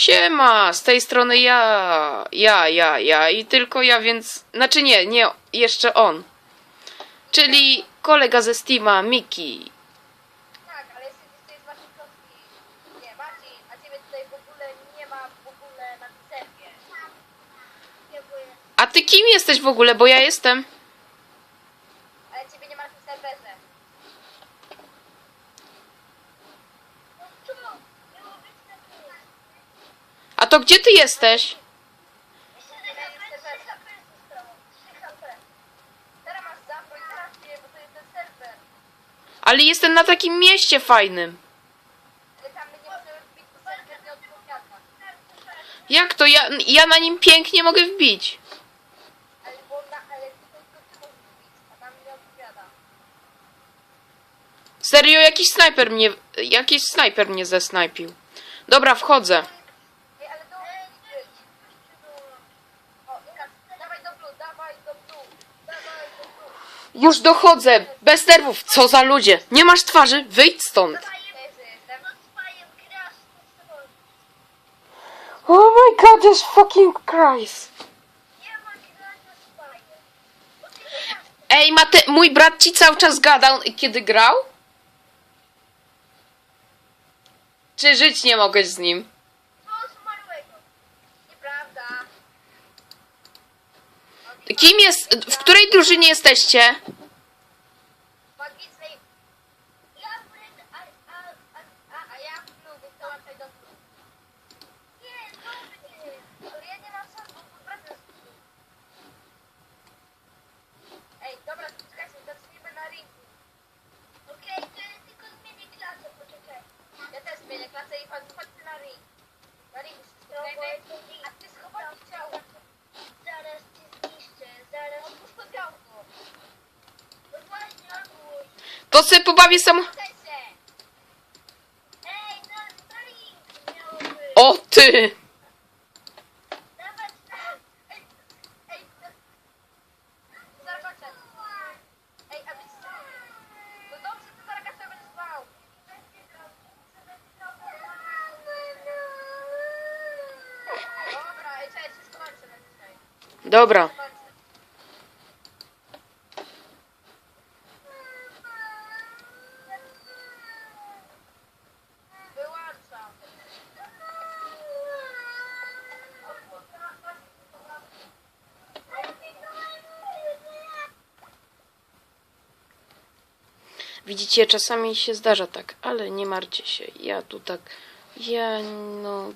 Siema, z tej strony ja, ja, ja, ja i tylko ja, więc... Znaczy nie, nie, jeszcze on. Czyli kolega ze Steama, Miki. Tak, ale jeszcze jest Marcin Kowski. Nie, Marcin, a ciebie tutaj w ogóle nie ma w ogóle na serwie. Dziękuję. A ty kim jesteś w ogóle, bo ja jestem? Ale ciebie nie ma na tym serwerze. No co? Nie ma być na tym. A to gdzie ty jesteś? Jeszcze na serwerze. 3 HP. Teraz masz zapro i teraz nie, bo to jest ten serwer. Ale jestem na takim mieście fajnym. Jak to? Ja, ja na nim pięknie mogę wbić. Ty. Serio, jakiś snajper mnie... Jakiś snajper mnie zesnajpił. Dobra, wchodzę. Już dochodzę, bez nerwów. Co za ludzie. Nie masz twarzy? Wyjdź stąd. Oh my god, this fucking Christ. Ej, Mate, mój brat ci cały czas gadał, kiedy grał? Czy żyć nie mogłeś z nim? Nieprawda. Kim jest, w której drużynie jesteście? Magicznej. Ja w red, a, a, a, a, a ja w blue, więc dołączaj do blue. Nie, dobrze nie. Ale ja nie mam szans, bo wracam z blue. Ej, dobra, czekajcie, zacznijmy na ringu. Okej, to ja tylko zmienię klasę, poczekaj. Ja też zmienię klasę i chodź, chodźmy na ring. Na ring się A ty schowaj ciało. Zaraz cię zniszczę, zaraz. Otwórz to działko. No właśnie, otwórz. To se pobawię sam... O ty! Dawać na... Ej, ej, na- Zarabaczę. Ej, a być... No dobrze, to zaraz sobie będę spał. Dobra, ej, cześć, się skończę na dzisiaj. Dobra. Skończę. Wyłączam. Widzicie, czasami się zdarza tak, ale nie martwcie się. Ja tu tak... Ja no...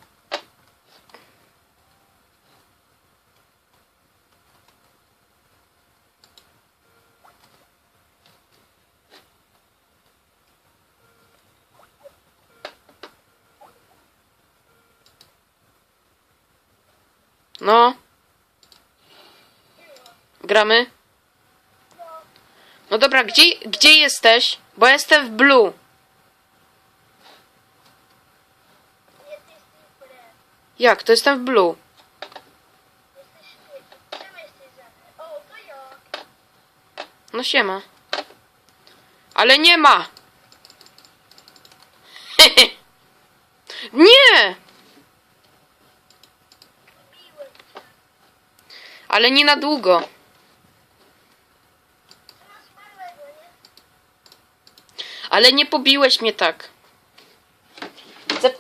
No. Gramy? No dobra, gdzie, gdzie jesteś? Bo jestem w blue. Jak? To jestem w blue. No siema. Ale nie ma. nie! Ale nie na długo. Ale nie pobiłeś mnie tak. Zep-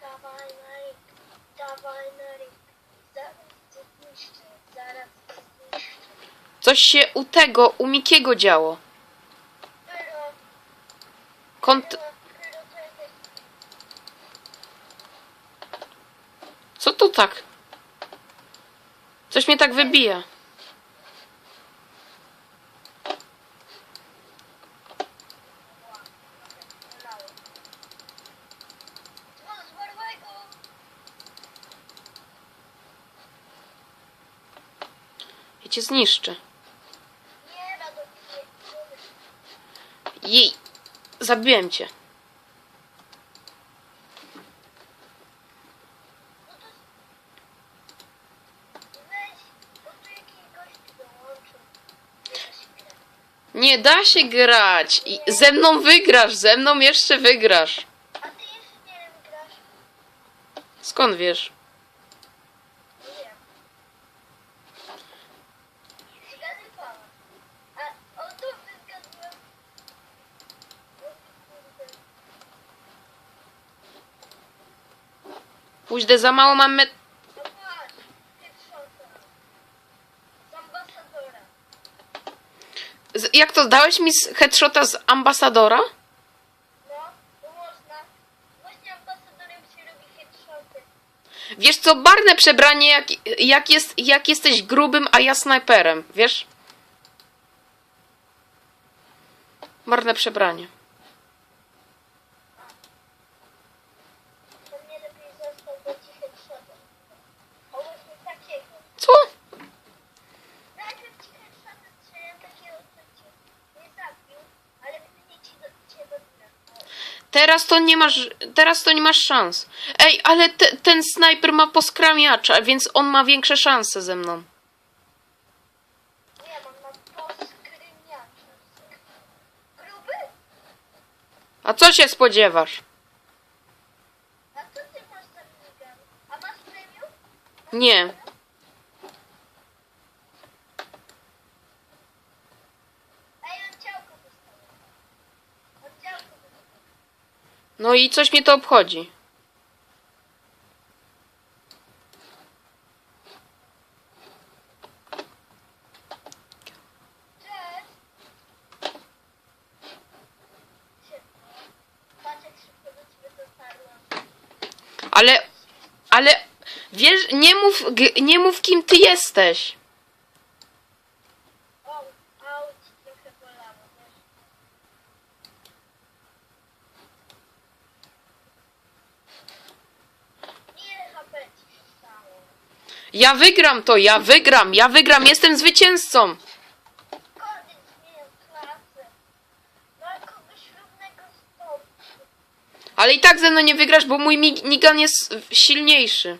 Dawaj dawaj zaraz cię zniszczę, zaraz cię zniszczę. Coś się u tego, u Mikiego działo. Pyro, Kont... pyro, pyro, to jesteś... Co to tak? Coś mnie tak wybija. Cię mnie. Jej. Zabiłem cię. Nie da się grać. I ze mną wygrasz, ze mną jeszcze wygrasz. A ty jeszcze nie wiem, grasz? Skąd wiesz? Nie wiem. Zgadywałam. A, o, dobrze zgadłem. O, kurde. Pójdę za mało mam met... Z Jak to, dałeś mi headshota z ambasadora? No, to można. Właśnie ambasadorem się robi headshoty. Wiesz co, barne przebranie, jak, jak, jest, jak jesteś grubym, a ja snajperem, wiesz? Marne przebranie. To mnie lepiej został do ci headshotem. O, właśnie takiego. Co? Najpierw ci headshota strzeliłem takiego, co cię nie zabił, ale później ci do, cię dotknę. Teraz to nie masz, teraz to nie masz szans. Ej, ale te, ten snajper ma poskramiacza, więc on ma większe szanse ze mną. Nie, mam na poskryniacza. Gruby? A co się spodziewasz? A co ty masz za? A masz premium? Nie. Ej, on ciałko dostał. On ciałko dostał. No i coś mnie to obchodzi. Ale, ale, wiesz, nie mów, nie mów kim ty jesteś. Ja wygram to, ja wygram, ja wygram, jestem zwycięzcą. Ale i tak ze mną nie wygrasz, bo mój minigun jest silniejszy.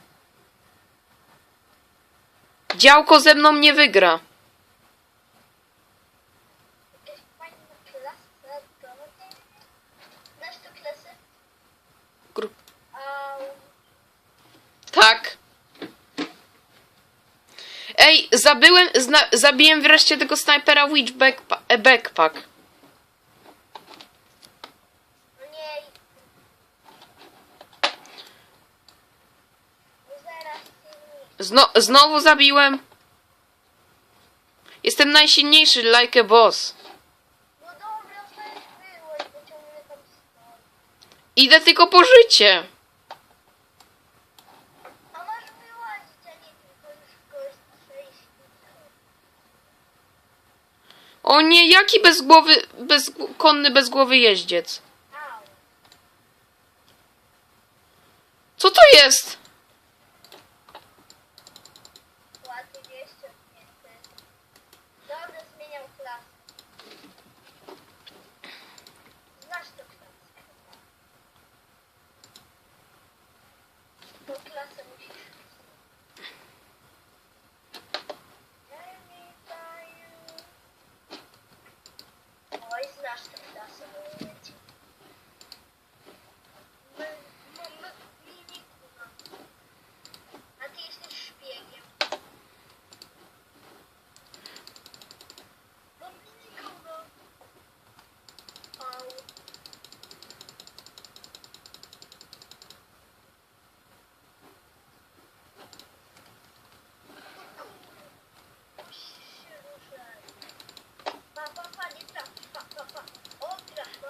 Działko ze mną nie wygra. Zabyłem, zna, zabiłem wreszcie tego snajpera Witch backpa- Backpack. No. No Zno, znowu zabiłem. Jestem najsilniejszy, like a boss. Idę tylko po życie. A masz wyłazić, a nie tylko już gość przejść. O nie, jaki bezgłowy, bezkonny bezgłowy jeździec. Co to jest?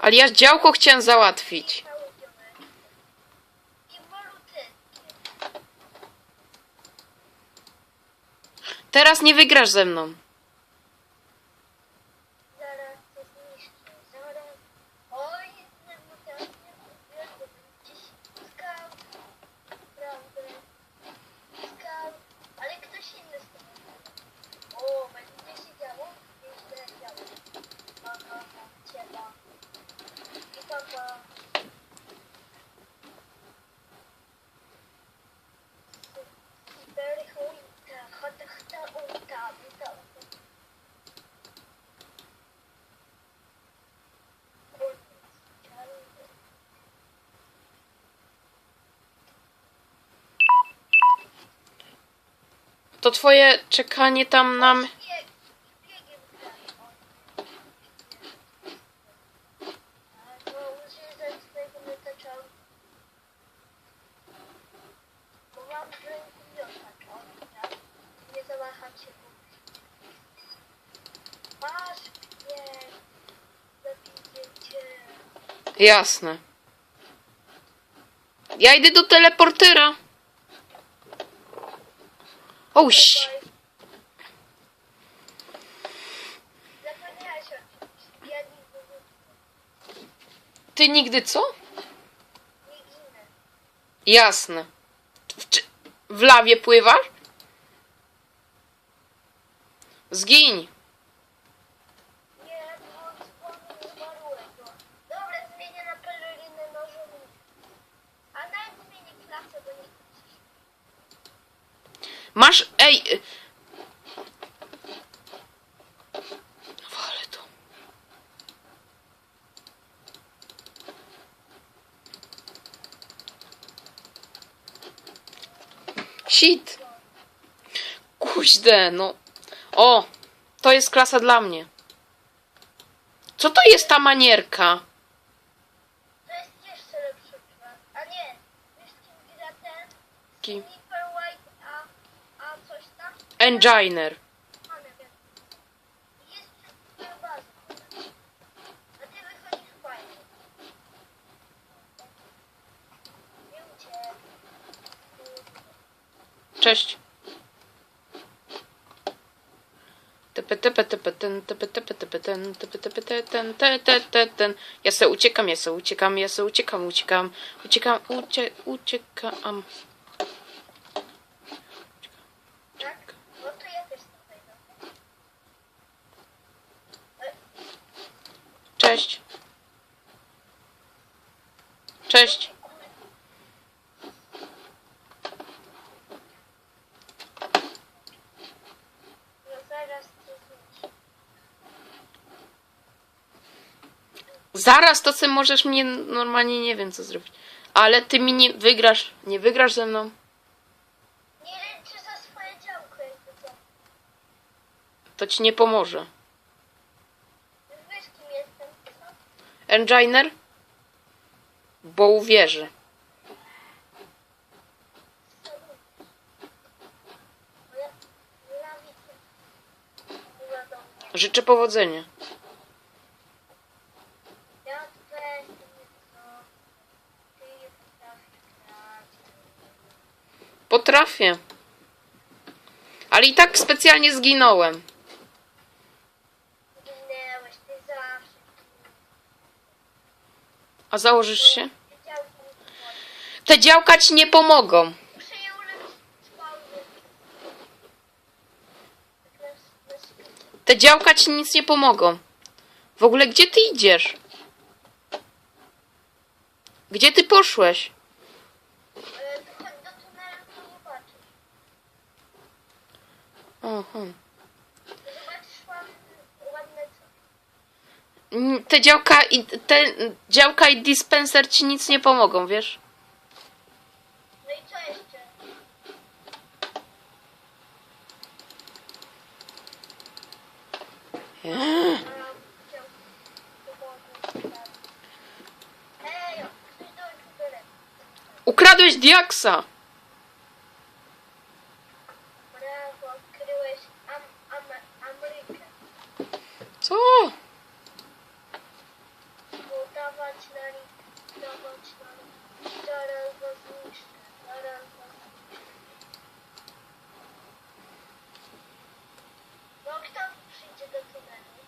Ale ja działko chciałem załatwić. Teraz nie wygrasz ze mną. Zaraz to zniszczę, zaraz. Oj, jednego teraz nie mówię, bo gdzieś skał. Prawda. Skał. Ale ktoś inny stał. O, będzie się działo? Jeszcze działo. Aha, cieba. I papa. Super, chuj, ta, chota, chota, uta, uta, uta. To twoje czekanie tam nam... Bieg, biegiem grać. O. A to użyję ze swojego miotacza. Bo mam w ręku miotacz. O, tak. Nie zamacham się. Masz, nie. Zabiję cię. Jasne. Ja idę do teleportera. Oś. Ty nigdy co? Jasne. W, w lawie pływasz? Zgiń. Nie, bo dzwonił zmarłego. Dobra, zmienię na pelerynę nożownicę. A nawet zmienię klasę, bo nie Masz. Ej. y- Wale to. Shit. Kuźde, no. O, to jest klasa dla mnie. Co to jest ta manierka? To jest jeszcze lepszy plan. A nie, wiesz kim gra ten? Kim? White, a, a coś tam? Enginer. A wiem. Jest ty wychodzisz fajnie. Nie uciekł. Cześć. Tepe, tepe, tepe, ten, tepe, tepe, tepe, ten, tepe, tepe, te, ten, te, te, te, ten. Ja se uciekam, ja se uciekam, ja se uciekam, uciekam, uciekam, ucie, uciekam. Cześć. Cześć. No zaraz cię zniszczę. Zaraz to ty możesz mnie normalnie nie wiem co zrobić. Ale ty mi nie wygrasz, nie wygrasz ze mną. Nie za swoje działko, jakby co. To ci nie pomoże. Wiesz kim jestem, co? Enginer? Bo uwierzy. Bo ja nienawidzę. Była do mnie. Życzę powodzenia. Ja weź mnie co? Ty nie potrafisz grać. Potrafię. Ale i tak specjalnie zginąłem. Ty zawsze. A założysz się? Te działka ci nie pomogą. Muszę je ulepszyć spawny. Tak na- na szybko. Te działka ci nic nie pomogą. W ogóle gdzie ty idziesz? Gdzie ty poszłeś? Ładne. Mm, Te działka i te działka i dispenser ci nic nie pomogą, wiesz? No i co jeszcze? Ukradłeś diaksa. Brawo, odkryłeś am, am, Amerykę. Co? Bo dawać na nich, dawać na nich. Zaraz go zniszczę, zaraz go zniszczę. No kto przyjdzie do tunelu?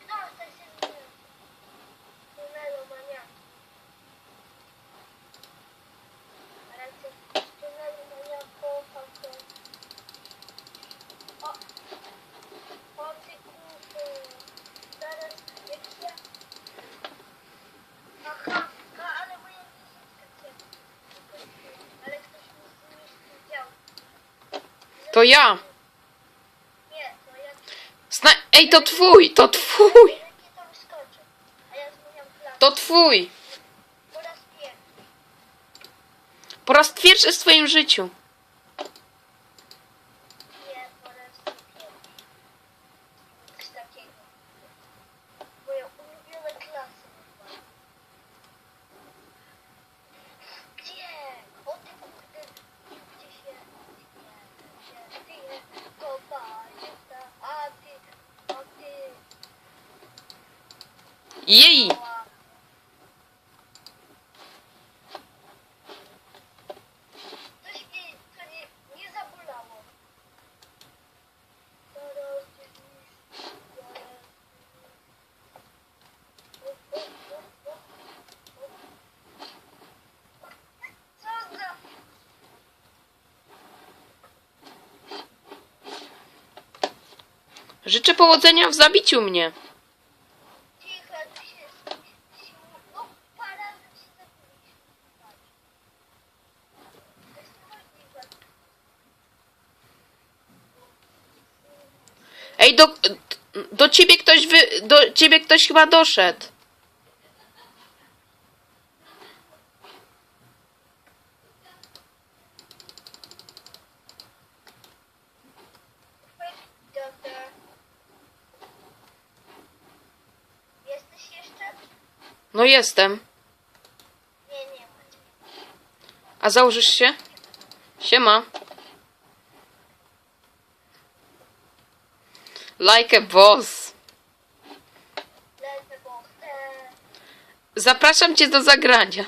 Kto chce się zmienić? Tunelu maniaki. Raczej z tunelu maniaków, a O! O ty kurwy! Zaraz, jak ja... Aha, no, ale moja wizytka cię... Ale ktoś mi zniszczył dział. To ja. Zna Ej, to twój, to twój. To twój. Po raz pierwszy w swoim życiu. Nie, po raz pierwszy. Coś takiego. Moje ulubione klasy. chyba. Gdzie? O ty kurde. Gdzie się? Nie, gdzie ty? Kopalnica. A ty, a ty. Jej! Ała. Coś mi to nie, nie zabolało. Zaraz cię zniszczę. O, o, o, o, o. Co za... Życzę powodzenia w zabiciu mnie. Ej, do, do ciebie ktoś wy, do ciebie ktoś chyba doszedł. No jestem. A założysz się? Siema. Like a boss. Chcę. Zapraszam cię do zagrania.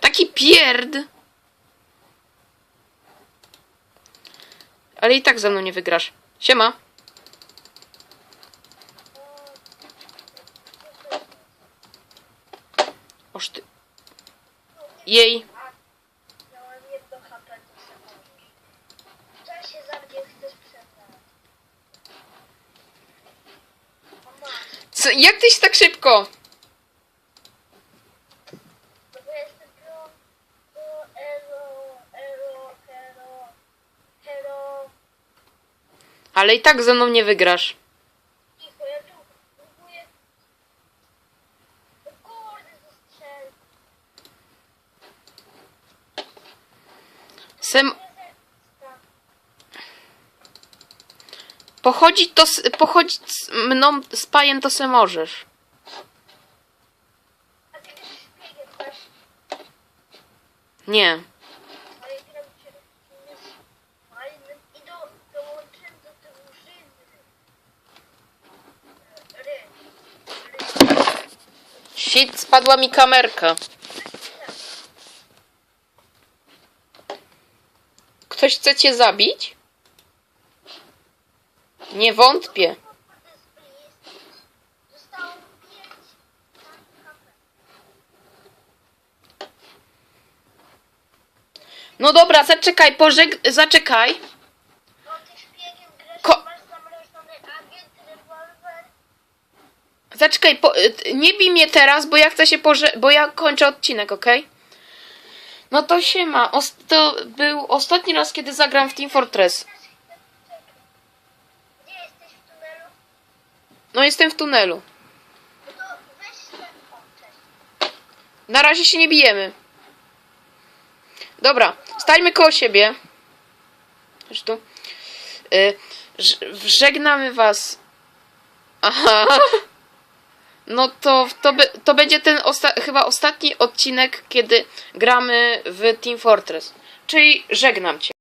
Taki pierd. Ale i tak ze mną nie wygrasz. Siema. Oż ty. Jej. Co, jak tyś tak szybko? Ale i tak ze mną nie wygrasz. Cicho, ja tu próbuję... O kurde, zastrzel. Sem pochodzić to s- pochodzić z mną z pajem to se możesz. A ty jesteś szpiegiem, masz... Nie. Ale gram cię jest fajnym i do, dołączyłem do drużyny. Ry. Ry. Spadła mi kamerka. Ktoś chce cię zabić? Nie wątpię. No dobra, zaczekaj, pożeg... zaczekaj. Zaczekaj, po... y, nie bij mnie teraz, bo ja chcę się poże... bo ja kończę odcinek, okej? No to się ma. To był ostatni raz, kiedy zagram w Team Fortress. Gdzie jesteś w tunelu? No jestem w tunelu. No. Na razie się nie bijemy. Dobra, stańmy koło siebie. Chodź tu. Y, ż- żegnamy was. Aha. No to, to, be, to będzie ten osta- chyba ostatni odcinek, kiedy gramy w Team Fortress. Czyli żegnam cię.